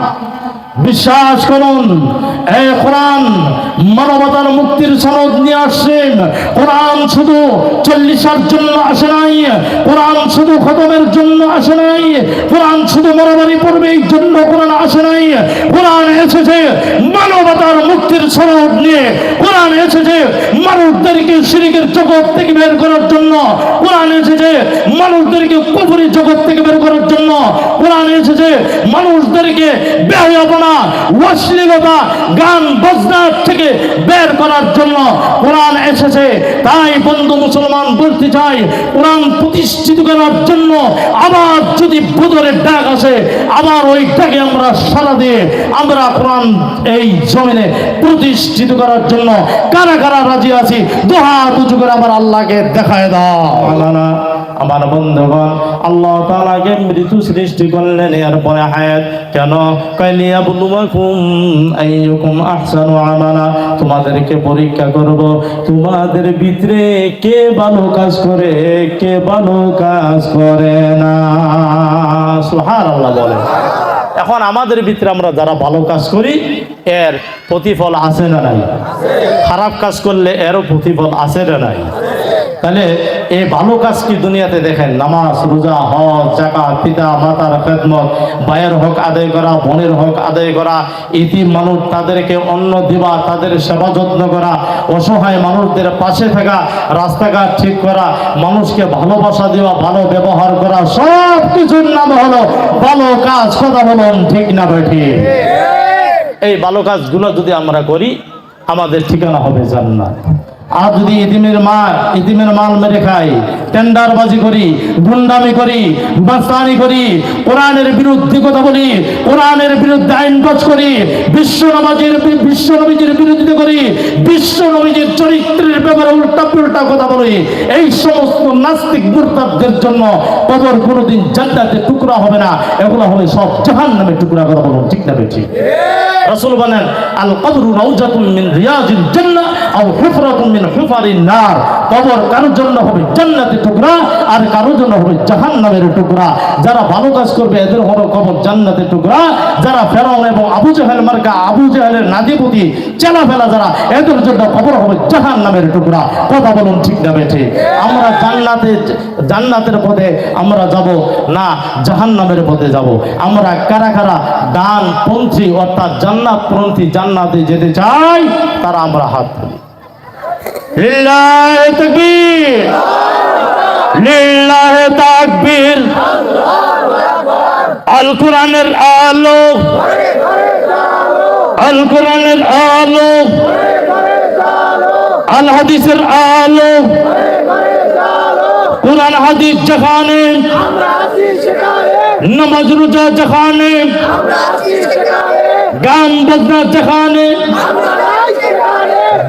아. বিশ্বাস করুন, এই কোরআন মানবতার মুক্তির সনদ নিয়ে আসছেন। কোরআন শুধু চল্লিশার জন্য আসে নাই, কোরআন শুধু খতমের জন্য আসে নাই, কোরআন শুধু মারামারি পড়বে এই জন্য কোরআন আসে নাই। কোরআন এসেছে মানবতার মুক্তির সনদ নিয়ে। কোরআন এসেছে মানুষদেরকে শিরিকের জগৎ থেকে বের করার জন্য। কোরআন এসেছে মানুষদেরকে কুফরি জগৎ থেকে বের করার জন্য। কোরআন এসেছে মানুষদেরকে বেহায়াপনা অশ্লীলতা, গান বজনার থেকে বের করার জন্য কোরআন এসেছে। তাই বন্ধু মুসলমান, বলতে চাই, কোরআন প্রতিষ্ঠিত করার জন্য আবার যদি বদরের ডাক আসে, আবার ওই ডাকে আমরা সারা দিয়ে আমরা কোরআন এই জমিনে প্রতিষ্ঠিত করার জন্য কারা কারা রাজি আছি, দোহা করে আমার আল্লাহকে দেখায় দাও। আল্লাহ আমার বন্ধুগণ, আল্লাহ তাআলাকে মৃত্যু সৃষ্টি করলেন এরপরে হায়াত। কেন? কালিয়া বুলুমাকুম আইয়ুকুম আহসানু আমালা। তোমাদেরকে পরীক্ষা করব। তোমাদের ভিতরে কে ভালো কাজ করে, কে ভালো কাজ করে না? সুবহানাল্লাহ বলে এখন আমাদের ভিতরে আমরা যারা ভালো কাজ করি, এর প্রতিফল আছে না নাই? খারাপ কাজ করলে এরও প্রতিফল আছে না নাই? তাহলে এই ভালো কাজ কি দুনিয়াতে দেখেন? নামাজ রোজা হজ জাকাত পিতা মাতার খেদমত ভাইয়ের হক আদায় করা বোনের হক আদায় করা ইতি মানুষ তাদেরকে অন্ন দেওয়া তাদের সেবা যত্ন করা অসহায় মানুষদের পাশে থাকা রাস্তাঘাট ঠিক করা মানুষকে ভালোবাসা দেওয়া ভালো ব্যবহার করা সব কিছুর নাম হলো ভালো কাজ। কথা বলুন ঠিক না বেঠি এই ভালো কাজগুলো যদি আমরা করি আমাদের ঠিকানা হবে জান্নাত। আর যদি ইতিমের মা ইতিমের মাল মেরে খাই টেন্ডারবাজি করি গুন্ডামি করি বাস্তানি করি কোরআনের বিরুদ্ধে কথা বলি কোরআনের বিরুদ্ধে আইন পাস করি বিশ্ব নবাজের বিশ্ব নবীজির বিরোধিতা করি বিশ্ব নবীজির চরিত্রের ব্যাপারে উল্টা পুল্টা কথা বলি এই সমস্ত নাস্তিক মুরতাদদের জন্য কবর কোনোদিন জান্নাতের টুকরা হবে না এগুলো হবে সব জাহান নামে টুকরা কথা বলুন ঠিক না ঠিক। রাসূল বলেন আল কবরু রাউজাতুম মিন রিয়াজিল জান্নাহ আও হুফরাতুম মিন হুফারিন নার। কবর কারোর জন্য হবে টুকরা আর কারোর জন্য হবে জাহান্নামের টুকরা। যারা ভালো কাজ করবে, এদের কবর টুকরা। যারা ফেরাউন এবং আবু জাহেল মার্কা, আবু জাহেলের নাদিপতি, চেলা ফেলা যারা, এদের জন্য কবর হবে জাহান্নামের টুকরা। কথা বলুন ঠিক না বেঠে। আমরা জান্নাতে, জান্নাতের পথে আমরা যাব না, জাহান্নামের পথে যাব। আমরা কারা কারা ডান পন্থী অর্থাৎ জান্নাত পন্থী জান্নাতে যেতে চাই, তারা আমরা হাত লিল্লাহে তাকবীর। লিল্লাহে তাকবীর। আল কোরআনের আলো। আল কোরআনের আলো। আল হাদিসের আলো। কোরআন হাদিস যেখানে। নামাজ রোজা যেখানে। গান বাজনা যেখানে।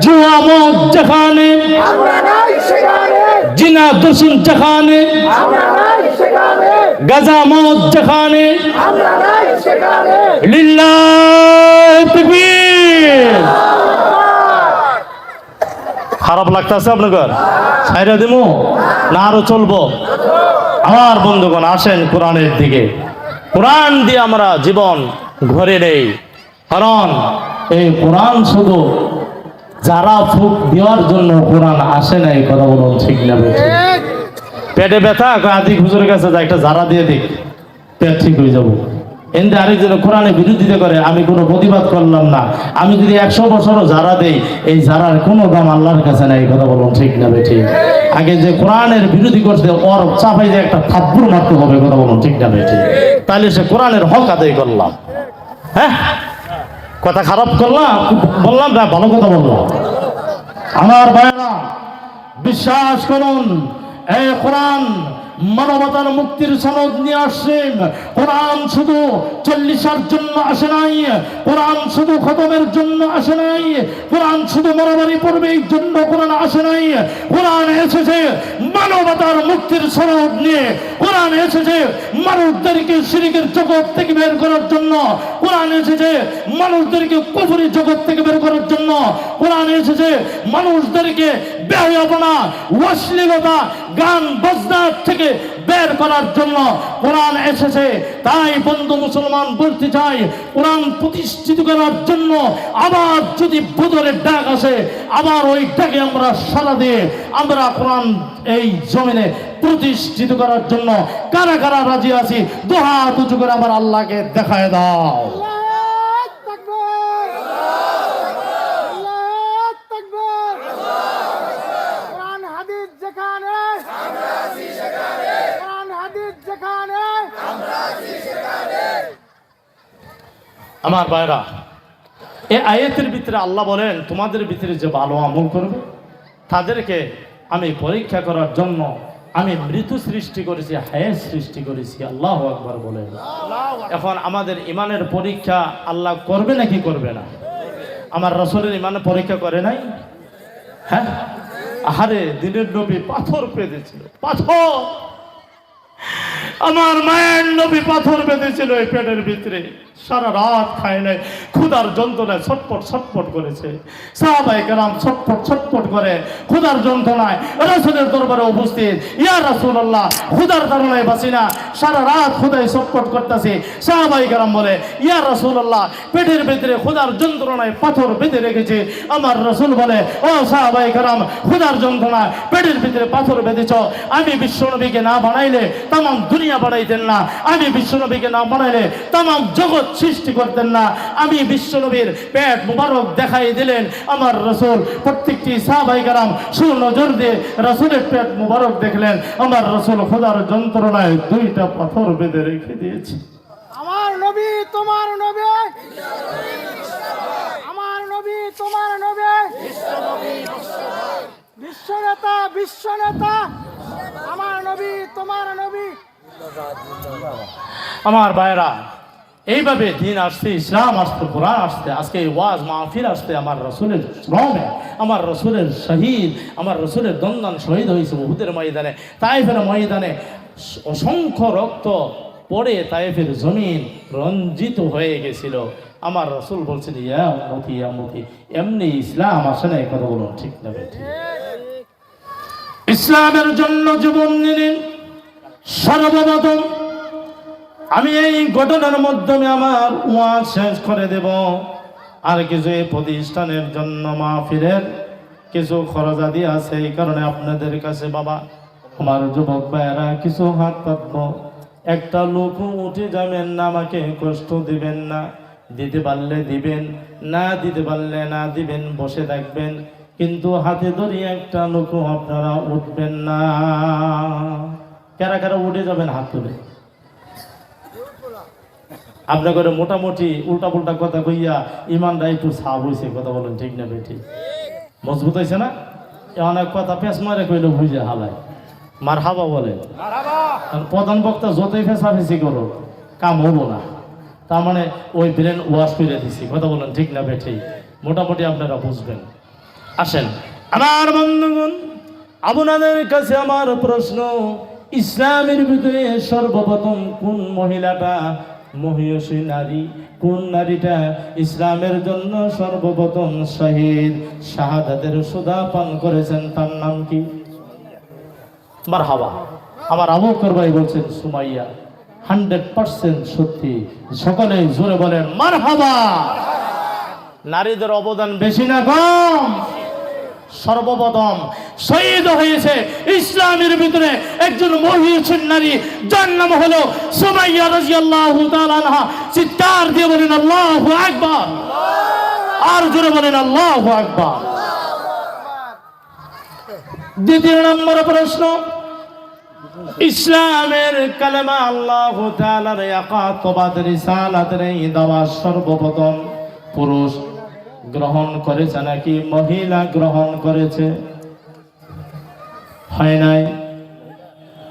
জুয়া মদ যেখানে জিনা দর্শন যেখানে। গাজা মদ যেখানে। লিল্লাহ তাকবীর খারাপ লাগতেছে আপনার ছাইরা দিমু? না আরও চলবো। আমার বন্ধুগণ আসেন কোরআনের দিকে। কোরআন দিয়ে আমরা জীবন ঘরে নেই। কারণ এই কোরআন শুধু যারা ফুক দেওয়ার জন্য কোরআন আসে না এই কথা বলুন ঠিক না? পেটে ব্যথা আদি হুজুরের কাছে যা, একটা জারা দিয়ে দিক পেট ঠিক হয়ে যাব। এতে আরেকজন কোরআনে বিরোধিতা করে, আমি কোনো প্রতিবাদ করলাম না। আমি যদি একশো বছরও যারা দেই, এই যারার কোনো দাম আল্লাহর কাছে নাই, কথা বলুন ঠিক না বেঠি? আগে যে কোরআনের বিরোধী করছে, ওর চাপাই যে একটা থাপ্পুর মারতে হবে, কথা বলুন ঠিক না বেঠি? তাহলে সে কোরআনের হক আদায় করলাম। হ্যাঁ? কথা খারাপ করলাম, বললাম না, ভালো কথা বললাম আমার ভাইরা বিশ্বাস করুন, এই কোরআন মানবতার মুক্তির সনদ নিয়ে আসছেন। কোরআন শুধু চল্লিশার জন্য আসে নাই, কোরআন শুধু খতমের জন্য আসে নাই, কোরআন শুধু মারামারি পড়বে এই জন্য কোরআন আসে নাই। কোরআন এসেছে মানবতার মুক্তির সনদ নিয়ে। কোরআন এসেছে মানুষদেরকে শিরিকের জগৎ থেকে বের করার জন্য। কোরআন এসেছে মানুষদেরকে কুফরি জগৎ থেকে বের করার জন্য। কোরআন এসেছে। মানুষদেরকে বেহয়পনা অশ্লীলতা, গান বাজনা থেকে বের করার জন্য কোরআন এসেছে। তাই বন্ধু মুসলমান, বলতে চাই, কোরআন প্রতিষ্ঠিত করার জন্য আবার যদি বদরের ডাক আসে, আবার ওই ডাকে আমরা সারা দিয়ে আমরা কোরআন এই জমিনে প্রতিষ্ঠিত করার জন্য কারা কারা রাজি আছি দোহাত উঁচু করে আমার আল্লাহকে দেখায় দাও আল্লাহু তাকবীর আল্লাহু তাকবীর কোরআন হাদিস যেখানে আমরা আছি সেখানে কোরআন হাদিস যেখানে আমার ভাইরা, এ আয়াতের ভিতরে আল্লাহ বলেন, তোমাদের ভিতরে যে ভালো আমল করবে, তাদেরকে আমি পরীক্ষা করার জন্য আমি মৃত্যু সৃষ্টি করেছি হায়ের সৃষ্টি করেছি। আল্লাহ একবার বলেন। এখন আমাদের ইমানের পরীক্ষা আল্লাহ করবে নাকি করবে না? আমার রসলের ইমানের পরীক্ষা করে নাই? হ্যাঁ? আহারে, দিনের নবী পাথর পেতেছিল, পাথর! আমার মায়ের নবী পাথর বেঁধেছিল এই পেটের ভিতরে। সারা রাত খায় নাই। ক্ষুধার যন্ত্রণায় ছটপট ছটপট করেছে। সাহাবাই কেরাম ছটপট ছটপট করে ক্ষুধার যন্ত্রণায় রাসুলের দরবারে উপস্থিত। ইয়া রাসুল্লাহ ক্ষুধার কারণে বাঁচি না। সারা রাত ক্ষুধায় ছটপট করতেছে। সাহাবাই কেরাম বলে, ইয়া রাসুল্লাহ পেটের ভিতরে ক্ষুধার যন্ত্রণায় পাথর বেঁধে রেখেছে। আমার রসুল বলে, ও সাহাবাই কেরাম, ক্ষুধার যন্ত্রণায় পেটের ভিতরে পাথর বেঁধেছ। আমি বিশ্বনবীকে না বানাইলে তাম দুনিয়া বানাইতেন না। আমি বিশ্বনবীকে না বানাইলে তাম জগৎ সৃষ্টি করতেন না। আমি বিশ্বনবীর পেট মুবারক দেখাই দিলেন। আমার রসুল প্রত্যেকটি সাহাবাই কারাম সুনজর দিয়ে রসুলের পেট মুবারক দেখলেন। আমার রসুল খোদার যন্ত্রণায় দুইটা পাথর বেঁধে রেখে দিয়েছে। আমার নবী তোমার নবী। আমার নবী তোমার নবী। বিশ্বনেতা বিশ্বনেতা। আমার নবী তোমার নবী। আমার ভাইরা এইভাবে দিন আসছে, ইসলাম আসতে কোরআন আসতে আজকে এই ওয়াজ মাহফিল আসতে আমার রসুলের শ্রমে আমার রসুলের শহীদ, আমার রসুলের দন্দন শহীদ হয়েছে বহুদের ময়দানে, তাইফের ময়দানে, অসংখ্য রক্ত পড়ে তাইফের জমিন রঞ্জিত হয়ে গেছিল। আমার রসুল বলছেন, ইয়া মতি এমনি ইসলাম আসে না কথা বলুন, ঠিক না ইসলামের জন্য জীবন নিলেন সর্বপ্রথম। আমি এই ঘটনার মাধ্যমে আমার ওয়াজ শেষ করে দেব। আর কিছু এই প্রতিষ্ঠানের জন্য মাহফিলের কিছু খরচাদি আছে, এই কারণে আপনাদের কাছে বাবা, আমার যুবক ভাইয়েরা কিছু হাত পাতব। একটা লোক উঠে যাবেন না, আমাকে কষ্ট দিবেন না। দিতে পারলে দিবেন, না দিতে পারলে না দিবেন, বসে থাকবেন। কিন্তু হাতে ধরে একটা লোক, আপনারা উঠবেন না। কারা কারা উঠে যাবেন হাত তুলে? আপনার করে মোটামুটি উল্টা পুল্টা কথা কইয়া ইমানটা একটু সাব হয়েছে কথা বলেন ঠিক না বেঠি? মজবুত হয়েছে না? অনেক কথা পেঁচ মারে কইলে বুঝে হালায়। মার হাবা বলে প্রধান বক্তা যতই ফেঁচাফেঁচি করো কাম হব না। তার মানে ওই ব্রেন ওয়াশ করে দিছি কথা বলেন ঠিক না বেঠি? মোটামুটি আপনারা বুঝবেন। আসেন। আমার বন্ধুগণ আপনাদের কাছে আমার প্রশ্ন ইসলামের ভিতরে সর্বপ্রথম কোন মহিলাটা মহিষী নারী, কোন নারীটা ইসলামের জন্য সর্বপ্রথম শহীদ? শাহাদাতের সুদা পান করেছেন, তার নাম কি? হাওয়া আমার আবুকর ভাই বলছেন, সুমাইয়া, হান্ড্রেড পার্সেন্ট সত্যি। সকলে জোরে বলেন মার হাবা নারীদের অবদান বেশি না কম। সর্বপ্রথম শহীদ হয়েছে ইসলামের ভিতরে একজন মহিষের নারী, যার নাম হলো সুমাইয়া আনহা। চিৎকার দিয়ে বলেন, আল্লাহু আর জোরে বলেন, আল্লাহু দ্বিতীয় নম্বর প্রশ্ন, ইসলামের কালেমা আল্লাহ তাআলার একাত্মবাদ, রিসালাতের এই দাওয়া সর্বপ্রথম পুরুষ গ্রহণ করেছে নাকি? মহিলা গ্রহণ করেছে। হয় নাই?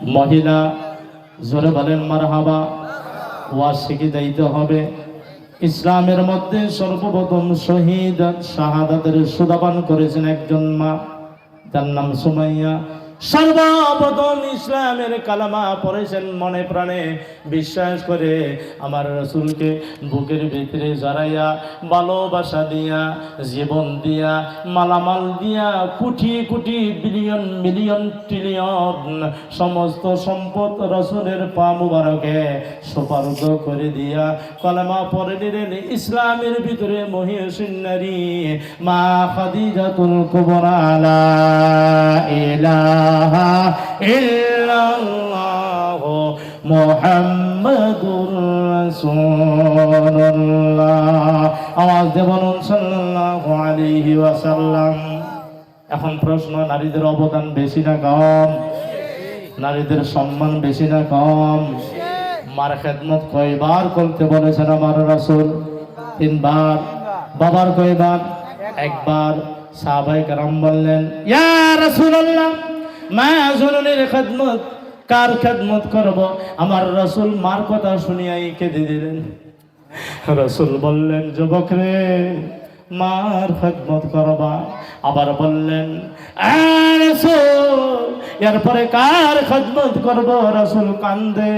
মহিলা, জোরে বলেন, মারহাবা। ওয়া শিখে যাইতে হবে। ইসলামের মধ্যে সর্বপ্রথম শহীদ শাহাদাতের সুদাপান করেছেন একজন মা। তার নাম সুমাইয়া। সর্বপ্রথম ইসলামের কালামা পড়েছেন মনে প্রাণে। বিশ্বাস করে আমার রসুলকে বুকের ভিতরে জড়াইয়া, ভালোবাসা দিয়া, জীবন দিয়া, মালামাল দিয়া, crore crore billion, million, trillion সমস্ত সম্পদ রসুলের পা মুবারকে সুপার্দ করে দিয়া কালামা পরে নিলেন ইসলামের ভিতরে মহিষিন নারী, মা খাদিজাতুল কুবরা, লা ইলাহা ইল্লাল্লাহ মুহাম্মাদুর রাসূলুল্লাহ। আওয়াজ দেবন সাল্লাল্লাহু আলাইহি ওয়াসাল্লাম। এখন প্রশ্ন, নারীদের অবদান বেশি না কম? নারীদের সম্মান বেশি না কম? মার খেদমত কয়বার করতে বলেছেন আমার রাসূল? তিনবার। বাবার কয়বার? একবার। সাহাবাই কারাম বললেন, ইয়া রাসূলুল্লাহ মা জননীর খেদমত, কার খেদমত করব? আমার রসুল মার কথা শুনিয়াই কেঁদে দিলেন। রসুল বললেন, যুবক রে মার খেদমত করবা। আবার বললেন "আয় রাসূল, এরপরে কার খেদমত করব? রসুল কান্দে।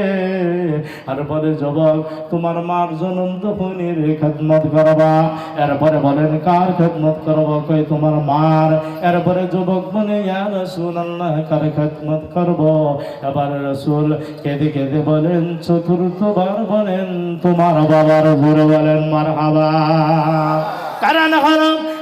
এরপরে যুবক তোমার মার জনম তখনই খেদমত করবা। এরপরে বলেন কার খেদমত করব? কই তোমার মার। এরপরে যুবক বলে ইয়া রসুল আল্লাহ কার খেদমত করব? এবার রসুল কেঁদে কেঁদে বলেন চতুর্থবার বলেন তোমার বাবার ঘুরে বলেন মার হাবা কারণ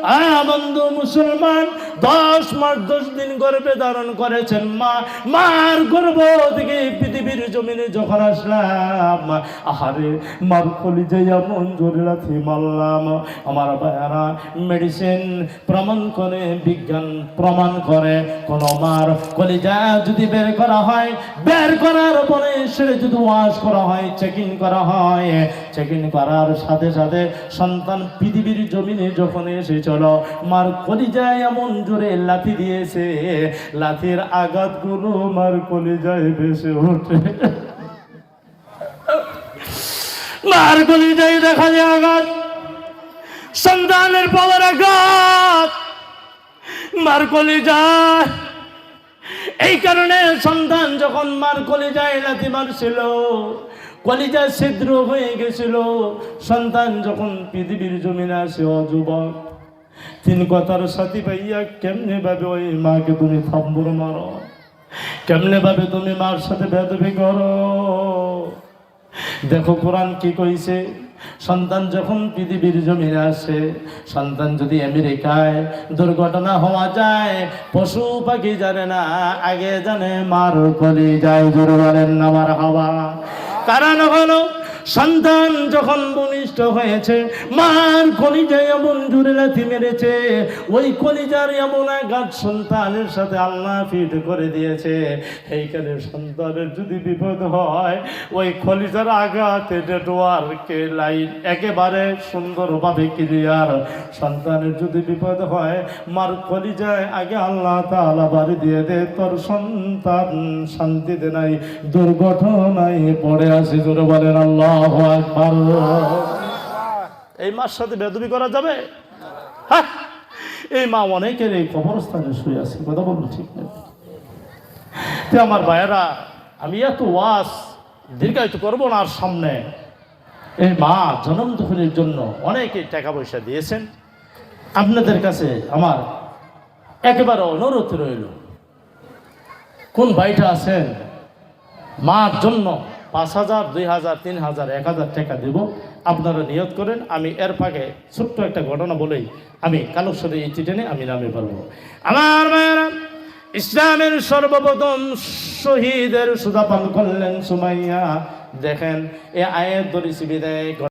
আ বন্ধু মুসলমান দশ মাস দশ দিন গর্ভে ধারণ করেছেন মা, মার গর্ভ থেকে পৃথিবীর জমিনে যখন আসলাম, আহারে, মার কলিজে এমন জোরে লাথি মারলাম। আমার ভাইয়ারা মেডিসিন প্রমাণ করে, বিজ্ঞান প্রমাণ করে, কোন মার কলিজা যদি বের করা হয়, বের করার পরে সেটা যদি ওয়াশ করা হয় চেকিং করা হয় চেকিং করার সাথে সাথে সন্তান পৃথিবীর জমিনে যখন এসে চলো, মার কলিজায় এমন জোরে লাথি দিয়েছে। লাথির আঘাতগুলো মার কলিজায় ভেসে ওঠে। মার কলিজায় দেখা যায় আঘাত। সন্তানের পাওয়ার আঘাত। মার কলিজায় এই কারণে সন্তান যখন মার কলিজায় লাথি মারছিল, কলিজা ছিদ্র হয়ে গেছিল। সন্তান যখন পৃথিবীর জমিনে আসে, অযুবক তিন কথার সাথী পাইয়া কেমনে ভাবে ওই মাকে তুমি থাম্বুর মারো? কেমনে ভাবে তুমি মার সাথে বেদবি করো? দেখো, কোরআন কি কইছে? সন্তান যখন পৃথিবীর জমিনে আসে, সন্তান যদি আমেরিকায় দুর্ঘটনা হওয়া যায়, পশু পাখি জানে না, আগে জানে মার কলি যায় জোর বলেন আমার হাওয়া। কারণ হলো সন্তান যখন ভূমিষ্ঠ হয়েছে, মার কলিজায় এমন জুড়ে লাথি মেরেছে, ওই কলিজার এমন আঘাত সন্তানের সাথে আল্লাহ ফিট করে দিয়েছে। এইখানে সন্তানের যদি বিপদ হয়, ওই কলিজার আঘাত নেটওয়ার্কে লাইন একেবারে সুন্দরভাবে ক্লিয়ার সন্তানের যদি বিপদ হয়, মার কলিজায় আগে আল্লাহ তাআলা বাড়ি দিয়ে দে, তোর সন্তান শান্তিতে নাই, দুর্ঘটনায় পড়ে আসি জোরে বলেন আল্লাহ। এই মার সাথে বেদবি করা যাবে? হ্যাঁ। এই মা অনেকের এই কবরস্থানে শুয়ে আছে, কথা বলব ঠিক তো আমার ভাইয়েরা, আমি এত ওয়াস দীর্ঘায়িত করব না আর সামনে। এই মা জনম দখলের জন্য অনেকে টাকা পয়সা দিয়েছেন। আপনাদের কাছে আমার একেবারে অনুরোধ রইল। কোন ভাইটা আছেন? মার জন্য পাঁচ হাজার, দুই হাজার, তিন হাজার, এক হাজার টাকা দেব। আপনারা নিয়ত করেন, আমি এর ফাঁকে ছোট্ট একটা ঘটনা বলেই আমি কালকসরে এই চিঠি আমি নামে পারব আমার মায়েরা ইসলামের সর্বপ্রথম শহীদের সুদা পান করলেন সুমাইয়া। দেখেন, এ আয়ের দরিসি বিদায়